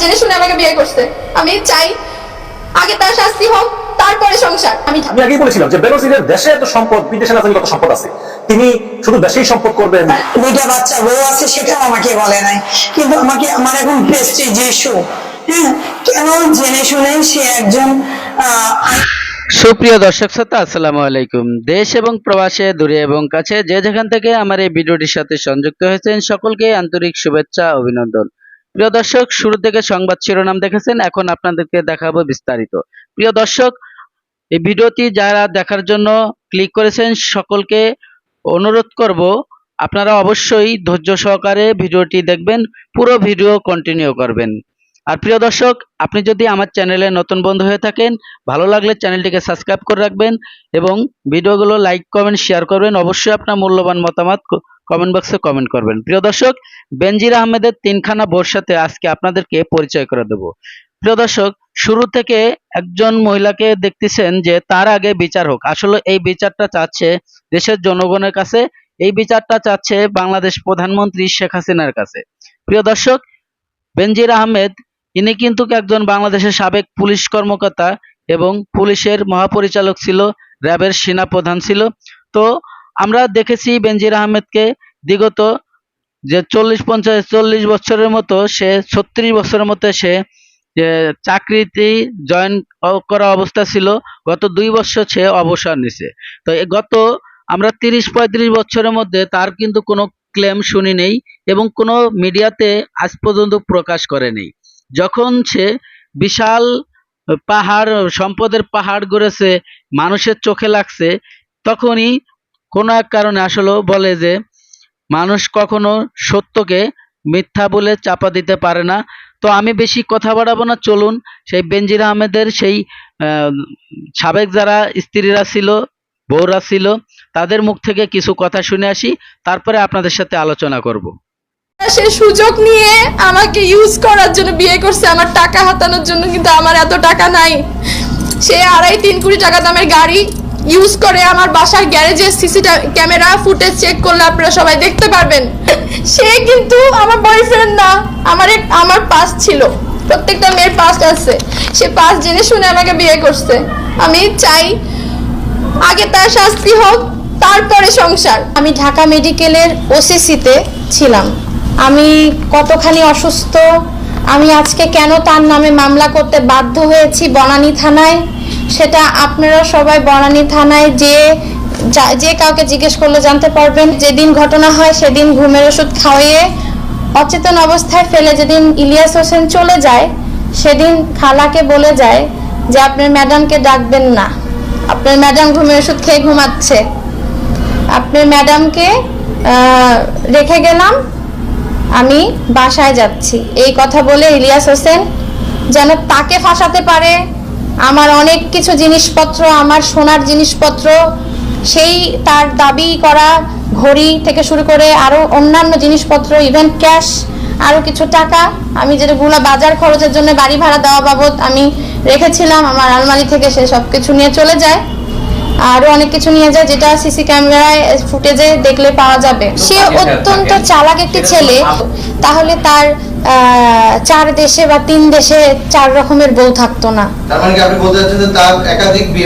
জেনে শুনে আমাকে বিয়ে করছে। আমি চাই আগে তার শাস্তি হোক তারপরে সংসার। আমি আমি আগেই বলেছিলাম যে বেনজিরের দেশে এত সম্পদ বিদেশে না জানি কত সম্পদ আছে। তিনি শুধু দেশেই সম্পদ করবেন। দুইটা বাচ্চা বউ আছে সেটাও আমাকে বলে নাই। কিন্তু আমাকে আমার এখন প্রেস্টিজ ইস্যু হ্যাঁ কেন জেনে শুনে সে একজন সুপ্রিয় দর্শক শ্রোতা আসসালামু আলাইকুম। দেশ এবং প্রবাসে দূরে এবং কাছে যে যেখান থেকে আমার এই ভিডিওটির সাথে সংযুক্ত হয়েছেন সকলকে আন্তরিক শুভেচ্ছা অভিনন্দন। প্রিয় দর্শক, শুরু থেকে সংবাদ শিরোনাম দেখেছেন, এখন আপনাদেরকে দেখাবো বিস্তারিত। প্রিয় দর্শক, এই ভিডিওটি যারা দেখার জন্য ক্লিক করেছেন, সকলকে অনুরোধ করব, আপনারা অবশ্যই ধৈর্য সহকারে ভিডিওটি দেখবেন, পুরো ভিডিও কন্টিনিউ করবেন। আর প্রিয় দর্শক, আপনি যদি আমার চ্যানেলে নতুন বন্ধু হয়ে থাকেন, ভালো লাগলে চ্যানেলটিকে সাবস্ক্রাইব করে রাখবেন এবং ভিডিওগুলো লাইক কমেন্ট শেয়ার করবেন। অবশ্যই আপনার মূল্যবান মতামত কমেন্ট বক্সে কমেন্ট করবেন। প্রিয় দর্শক, বেনজির আহমেদের তিনখানা বোর সাথে আজকে আপনাদেরকে পরিচয় করে দেব। প্রিয় দর্শক, শুরু থেকে একজন মহিলাকে দেখতেছেন যে তার আগে বিচার হোক। আসলে এই বিচারটা চাচ্ছে দেশের জনগণের কাছে। এই বিচারটা চাচ্ছে বাংলাদেশ প্রধানমন্ত্রী শেখ হাসিনার কাছে। প্রিয় দর্শক, বেনজির আহমেদ, ইনি কিন্তু একজন বাংলাদেশের সাবেক পুলিশ কর্মকর্তা এবং পুলিশের মহাপরিচালক ছিল, র্যাবের সেনা প্রধান ছিল। তো আমরা দেখেছি বেনজির আহমেদকে বিগত যে চল্লিশ পঞ্চাশ, চল্লিশ বছরের মতো সে ছত্রিশ বছরের মতো সে চাকরিতে জয়েন করা অবস্থা ছিল, গত দুই বছর সে অবসর নিছে। তো গত আমরা তিরিশ, পঁয়ত্রিশ বছরের মধ্যে তার কিন্তু কোনো ক্লেম শুনি নেই এবং কোনো মিডিয়াতে আজ পর্যন্ত প্রকাশ করে নেই। যখন সে বিশাল পাহাড়, সম্পদের পাহাড় গড়েছে, মানুষের চোখে লাগছে, তখনই কোনো এক কারণে আসলে বলে যে, মানুষ কখনো সত্যকে মিথ্যা বলে চাপা দিতে পারে না। তো আমি বেশি কথা বাড়াবো না, চলুন। সেই বেনজির আহমেদের সেই সাবেক যারা স্ত্রীরা ছিল, বউরা ছিল, তাদের মুখ থেকে কিছু কথা শুনে আসি, তারপরে আপনাদের সাথে আলোচনা করব। সে সুযোগ নিয়ে আমাকে ইউজ করার জন্য বিয়ে করছে, আমার টাকা হাতানোর জন্য, কিন্তু আমার এত টাকা নাই। সে আড়াই তিন কোটি টাকা দামের গাড়ি ইউজ করে আমার বাসার গ্যারেজের সিসি ক্যামেরা ফুটেজ চেক করলে আপনারা সবাই দেখতে পারবেন। সে কিন্তু আমার বয়ফ্রেন্ড না, আমার আমার পাস ছিল। প্রত্যেকটা মেয়ের পাস আছে। সে পাস জেনে শুনে আমাকে বিয়ে করছে। আমি চাই আগে তার শাস্তি হোক, তারপরে সংসার। আমি ঢাকা মেডিকেলের ওসিসিতে ছিলাম। আমি কতখানি অসুস্থ, আমি আজকে কেন তার নামে মামলা করতে বাধ্য হয়েছি বনানী থানায়? সেটা আপনারা সবাই বনানী থানায় যে যে কাউকে জিজ্ঞেস করলে জানতে পারবেন। যেদিন ঘটনা হয় সেদিন ঘুমের ওষুধ খাওয়িয়ে অচেতন অবস্থায় ফেলে যেদিন ইলিয়াস হোসেন চলে যায়, সেদিন খালাকে বলে যায় যে, আপনার ম্যাডামকে ডাকবেন না। আপনার ম্যাডাম ঘুমের ওষুধ খেয়ে ঘুমাচ্ছে। আপনার ম্যাডামকে রেখে গেলাম। আমি বাসায় যাচ্ছি। এই কথা বলে ইলিয়াস হোসেন যেন তাকে ফাঁসাতে পারে আমার অনেক কিছু জিনিসপত্র, আমার সোনার জিনিসপত্র, সেই তার দাবি করা ঘড়ি থেকে শুরু করে আরও অন্যান্য জিনিসপত্র ইভেন ক্যাশ আরও কিছু টাকা আমি যেগুলো বাজার খরচের জন্য বাড়ি ভাড়া দেওয়া বাবদ আমি রেখেছিলাম, আমার আলমারি থেকে সে সব কিছু নিয়ে চলে যায়। আরও অনেক কিছু নিয়ে যায় যেটা সিসি ক্যামেরায় ফুটেজে দেখলে পাওয়া যাবে। সে অত্যন্ত চালাক একটি ছেলে তাহলে তার চার দেশে বা তিন দেশে চার রকমের বউ থাকতো না। মানে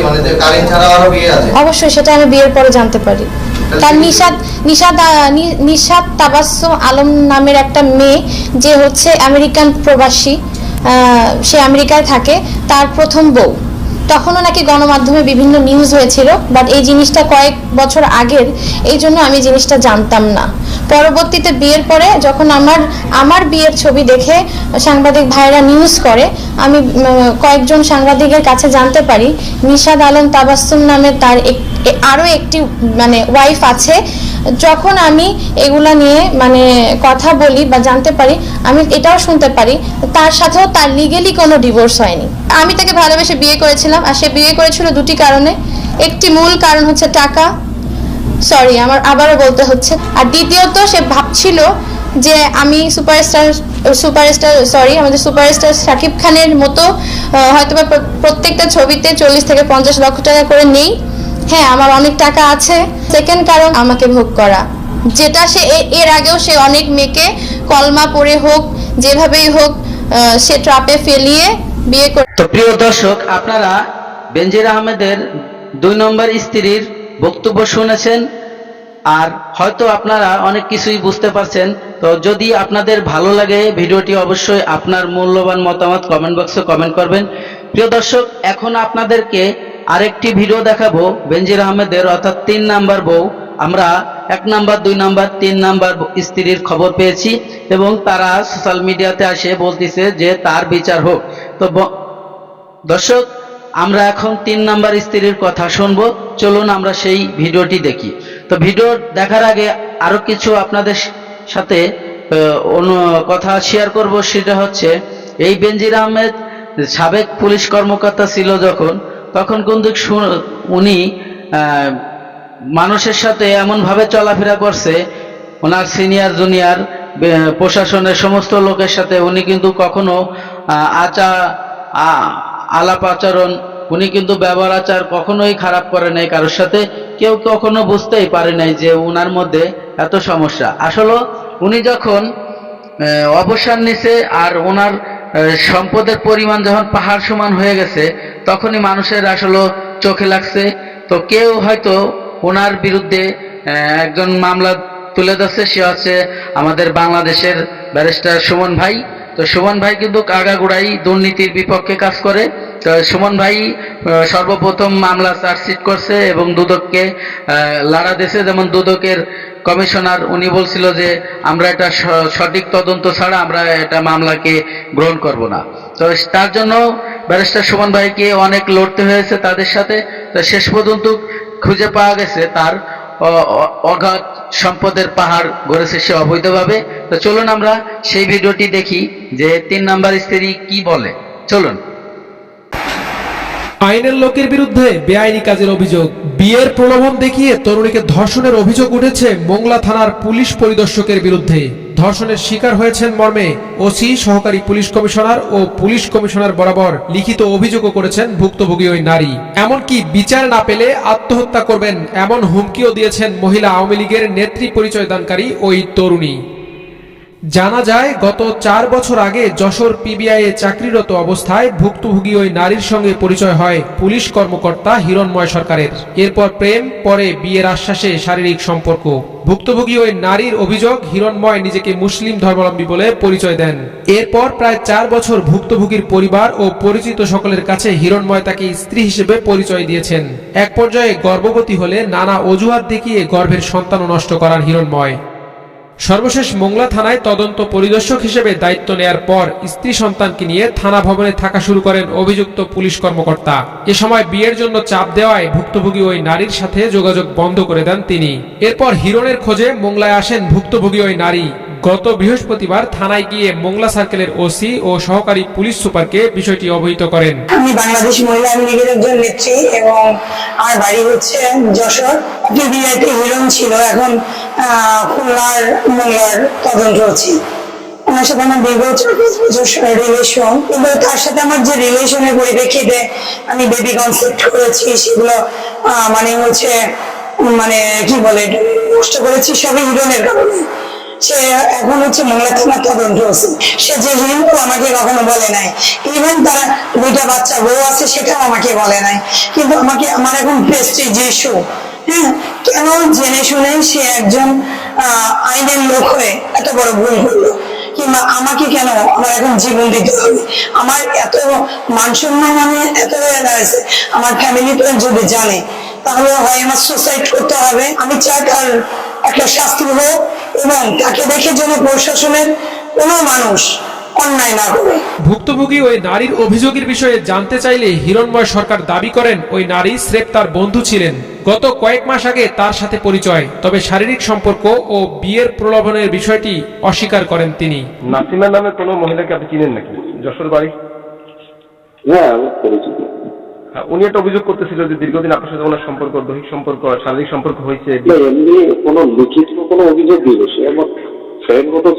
মানে অবশ্যই সেটা আমি বিয়ের পরে জানতে পারি। তার নিশাদ নিশাদ নিশাদ তাবাসসুম আলম নামের একটা মেয়ে যে হচ্ছে আমেরিকান প্রবাসী সে আমেরিকায় থাকে তার প্রথম বউ। তখনও নাকি গণমাধ্যমে বিভিন্ন নিউজ হয়েছিল বাট এই জিনিসটা কয়েক বছর আগের, এই জন্য আমি জিনিসটা জানতাম না। পরবর্তীতে বিয়ের পরে যখন আমার আমার বিয়ের ছবি দেখে সাংবাদিক ভাইরা নিউজ করে, আমি কয়েকজন সাংবাদিকের কাছে জানতে পারি, নিশাদ আলম তাবাসসুম নামে তার এ- একটি মানে ওয়াইফ আছে যখন আমি এগুলা নিয়ে মানে কথা বলি বা জানতে পারি, আমি এটাও শুনতে পারি, তার সাথেও তার লিগেলি কোনো ডিভোর্স হয়নি। আমি তাকে ভালোবেসে বিয়ে করেছিলাম, আর সে বিয়ে করেছিল দুটি কারণে। একটি মূল কারণ হচ্ছে টাকা সরি আমার আবারও বলতে হচ্ছে। আর দ্বিতীয়ত, সে ভাবছিল যে আমি সুপারস্টার সুপারস্টার সরি আমাদের সুপারস্টার শাকিব খানের মতো হয়তো প্রত্যেকটা ছবিতে চল্লিশ থেকে পঞ্চাশ লক্ষ টাকা করে নেই। হ্যাঁ আমার অনেক টাকা আছে। সেকেন্ড কারণ, আমাকে ভোগ করা। যেটা সে এর আগেও সে অনেক মেয়েকে কলমা পড়ে হোক, যেভাবেই হোক সে ট্রাপে ফেলিয়ে বিয়ে করে তো প্রিয় দর্শক, আপনারা বেনজির আহমেদের দুই নম্বর স্ত্রীর বক্তব্য শুনেছেন, আর হয়তো আপনারা অনেক কিছুই বুঝতে পারছেন। তো যদি আপনাদের ভালো লাগে, ভিডিওটি অবশ্যই আপনার মূল্যবান মতামত কমেন্ট বক্সে কমেন্ট করবেন। প্রিয় দর্শক, এখন আপনাদেরকে আরেকটি ভিডিও দেখাবো, বেনজির আহমেদের, অর্থাৎ তিন নাম্বার বউ। আমরা এক নাম্বার, দুই নাম্বার, তিন নাম্বার স্ত্রীর খবর পেয়েছি এবং তারা সোশ্যাল মিডিয়াতে আসে, বলতেছে যে তার বিচার হোক। তো দর্শক, আমরা এখন তিন নাম্বার স্ত্রীর কথা শুনব। চলুন আমরা সেই ভিডিওটি দেখি। তো ভিডিও দেখার আগে আরও কিছু আপনাদের সাথে কথা শেয়ার করব, সেটা হচ্ছে, এই বেনজির আহমেদ সাবেক পুলিশ কর্মকর্তা ছিল যখন তখন কিন্তু উনি মানুষের সাথে এমনভাবে চলাফেরা করছে, ওনার সিনিয়র, জুনিয়র প্রশাসনের সমস্ত লোকের সাথে উনি কিন্তু কখনো আচার আলাপ আচরণ, উনি কিন্তু ব্যবহার আচার কখনোই খারাপ করে নাই কারোর সাথে। কেউ কখনো বুঝতেই পারে নাই যে উনার মধ্যে এত সমস্যা। আসলে উনি যখন অবসর নিছে আর ওনার সম্পদের পরিমাণ যখন পাহাড় সমান হয়ে গেছে তখনই মানুষের আসলে চোখে লাগছে। তো কেউ হয়তো ওনার বিরুদ্ধে একজন মামলা তুলে ধরছে, সে হচ্ছে আমাদের বাংলাদেশের ব্যারিস্টার সুমন ভাই। তো সুমন ভাই কিন্তু আগাগোড়াই দুর্নীতির বিপক্ষে কাজ করে। তো সুমন ভাই সর্বপ্রথম মামলা চার্জশিট করছে এবং দুদককে লাড়া দিয়েছে। যেমন দুদকের কমিশনার, উনি বলছিল যে আমরা এটা সঠিক তদন্ত ছাড়া আমরা এটা মামলাকে গ্রহণ করব না। তো তার জন্য ব্যারিস্টার সুমন ভাইকে অনেক লড়তে হয়েছে তাদের সাথে। তো শেষ পর্যন্ত খুঁজে পাওয়া গেছে তার অগাধ সম্পদের পাহাড় গড়েছে সে অবৈধভাবে। তো চলুন আমরা সেই ভিডিওটি দেখি যে তিন নাম্বার স্ত্রী কি বলে। চলুন। আইনের লোকের বিরুদ্ধে বেআইনি কাজের অভিযোগ। বিয়ের প্রলোভন দেখিয়ে তরুণীকে ধর্ষণের অভিযোগ উঠেছে মোংলা থানার পুলিশ পরিদর্শকের বিরুদ্ধে। ধর্ষণের শিকার হয়েছেন মর্মে ওসি, সহকারী পুলিশ কমিশনার ও পুলিশ কমিশনার বরাবর লিখিত অভিযোগও করেছেন ভুক্তভোগী ওই নারী। এমনকি বিচার না পেলে আত্মহত্যা করবেন এমন হুমকিও দিয়েছেন মহিলা আওয়ামী লীগের নেত্রী পরিচয় দানকারী ওই তরুণী। জানা যায়, গত চার বছর আগে যশোর পিবিআই এ চাকরিরত অবস্থায় ভুক্তভোগী ওই নারীর সঙ্গে পরিচয় হয় পুলিশ কর্মকর্তা হিরণময় সরকারের। এরপর প্রেম, পরে বিয়ের আশ্বাসে শারীরিক সম্পর্ক। ভুক্তভোগী ওই নারীর অভিযোগ হিরণময় নিজেকে মুসলিম ধর্মাবলম্বী বলে পরিচয় দেন। এরপর প্রায় চার বছর ভুক্তভোগীর পরিবার ও পরিচিত সকলের কাছে হিরণময় তাকে স্ত্রী হিসেবে পরিচয় দিয়েছেন। এক পর্যায়ে গর্ভবতী হলে নানা অজুহাত দেখিয়ে গর্ভের সন্তানও নষ্ট করান হিরণময়। সর্বশেষ মোংলা থানায় তদন্ত পরিদর্শক হিসেবে দায়িত্ব নেয়ার পর স্ত্রী সন্তানকে নিয়ে থানা ভবনে থাকা শুরু করেন অভিযুক্ত পুলিশ কর্মকর্তা। এ সময় বিয়ের জন্য চাপ দেওয়ায় ভুক্তভোগী ওই নারীর সাথে যোগাযোগ বন্ধ করে দেন তিনি। এরপর হিরণের খোঁজে মোংলায় আসেন ভুক্তভোগী ওই নারী। গত বৃহস্পতিবার থানায় গিয়ে মোংলা সার্কেলের ওসি ও সহকারী পুলিশ সুপারকে বিষয়টি অবহিত করেন। আমি বাংলাদেশ মহিলা আওয়ামী লীগের একজন নেত্রী এবং আমার বাড়ি হচ্ছে যশোর। পিবিআইতে হিরণ ছিল, এখন খুলনার মোংলার তদন্ত হচ্ছে। ওনার সাথে আমার দীর্ঘ চব্বিশ রিলেশন কিন্তু তার সাথে আমার যে রিলেশনের পরিপ্রেক্ষিতে আমি বেবি কনসেপ্ট করেছি, সেগুলো মানে হচ্ছে মানে কি বলে নষ্ট করেছি সবই হিরণের কারণে। সে এখন হচ্ছে মোংলা থানা তদন্ত হচ্ছে। সে যে হিন্দু আমাকে কখনো বলে নাই। ইভেন তার দুইটা বাচ্চা বউ আছে, সেটাও আমাকে বলে নাই। কিন্তু আমাকে, আমার এখন প্রেস্টিজ ইস্যু হ্যাঁ? কেন জেনে শুনে সে একজন আইনের লোক হয়ে এত বড় ভুল করল? কিংবা আমাকে কেন আমার এখন জীবন দিতে হবে? আমার এত মান সম্মান মানে এত হয়ে দাঁড়াইছে। আমার ফ্যামিলি যদি জানে, তাহলে হয় আমার সুসাইড করতে হবে। আমি চাই তার একটা শাস্তি হোক। এবং তাকে দেখে যেন প্রশাসনের কোনো মানুষ অন্যায় না করে। ভুক্তভোগী ওই নারীর অভিযোগের বিষয়ে জানতে চাইলে হিরণময় সরকার দাবি করেন ওই নারী স্রেফ তার বন্ধু ছিলেন। গত কয়েক মাস আগে তার সাথে পরিচয় তবে শারীরিক সম্পর্ক ও বিয়ের প্রলোভনের বিষয়টি অস্বীকার করেন তিনি। নাসিমা নামে কোনো মহিলাকে আপনি চিনেন নাকি? যশোর বাড়ি? হ্যাঁ পরিচিত। হ্যাঁ, উনি একটা অভিযোগ করতেছিল যে দীর্ঘদিন আপনার সাথে ওনার সম্পর্ক দৈহিক সম্পর্ক শারীরিক সম্পর্ক হয়েছে। এমনি কোনো লিখিত কোনো অভিযোগ দিল সে আমার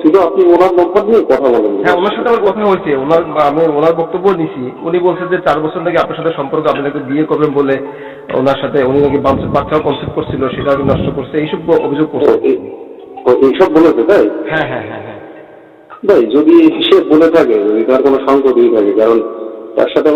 ছিল আপনি ওনার নম্বর দিয়ে কথা বলেন। হ্যাঁ ওনার সাথে আমার কথা হয়েছে ওনার আমি ওনার বক্তব্য নিছি। উনি বলছে যে চার বছর নাকি আপনার সাথে সম্পর্ক আপনি নাকি বিয়ে করবেন বলে ওনার সাথে উনি নাকি বাচ্চাও কনসেপ্ট করছিল সেটা নষ্ট করছে এইসব অভিযোগ করছে। এইসব বলেছে তাই? হ্যাঁ হ্যাঁ হ্যাঁ হ্যাঁ। ভাই যদি সে বলে থাকে যদি তার কোনো সংকট দিয়ে থাকে কারণ তার সাথে